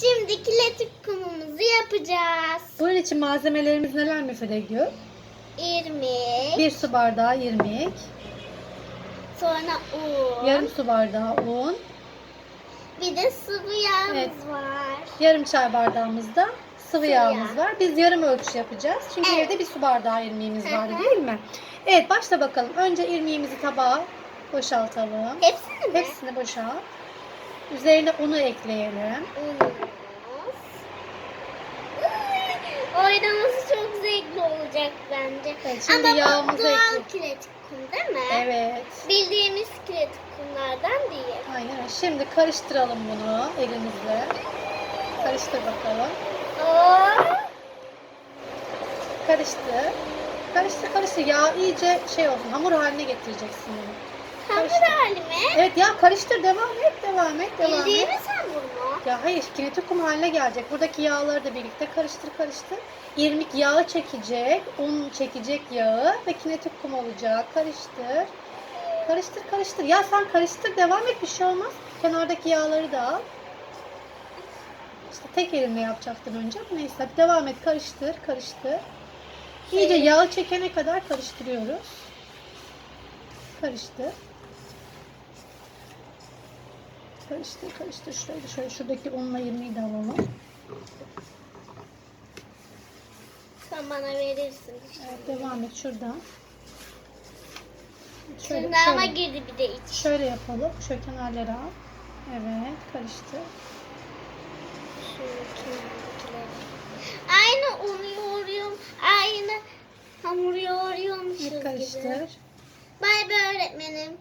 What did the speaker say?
Şimdi kinetik kumumuzu yapacağız. Bunun için malzemelerimiz neler Müfide Gül? İrmik, Bir su bardağı irmik, sonra un, yarım su bardağı un, bir de sıvı yağımız Evet. var. yarım çay bardağımızda sıvı Sıvı yağımız yağ. var. Biz yarım ölçü yapacağız. Çünkü Evet. evde bir su bardağı irmiğimiz Hı vardı hı. değil mi? Evet başla bakalım. Önce irmiğimizi tabağa boşaltalım. Hepsini mi? Hepsini boşalt. Üzerine unu ekleyelim. Unumuz. Oynaması çok zevkli olacak bence. Evet, şimdi Ama yağımızı doğal ekle- kinetik kum değil mi? Evet. Bildiğimiz kinetik kumlardan değil. Aynen. Şimdi karıştıralım bunu elimizle. Karıştır bakalım. Oo. Karıştır. Karıştır karıştır. Yağ iyice şey olsun. Hamur haline getireceksin bunu. Hamur Karıştır. hali mi? Evet ya karıştır. Devam et. Devam et. Devam et. Bildiğimiz hamur mu? Ya hayır kinetik kum haline gelecek. Buradaki yağları da birlikte karıştır karıştır. İrmik yağı çekecek. Un çekecek yağı ve kinetik kum olacak. Karıştır. Karıştır karıştır. Ya sen karıştır devam et bir şey olmaz. Kenardaki yağları da al. İşte tek elimle yapacaktım önce. Neyse devam et. Karıştır karıştır. İyice Şey- yağı çekene kadar karıştırıyoruz. Karıştır. Karıştır karıştır. Şöyle şöyle şuradaki unla irmiği de alalım. Sen bana verirsin. Evet, devam et şuradan. Şöyle, ama şöyle, girdi bir de iç. şöyle yapalım. Şöyle kenarları al. Evet karıştır. Kenardakileri. Aynı unu yoğuruyorum. Aynı hamur yoğuruyormuşuz gibi. karıştır. Bay bay öğretmenim.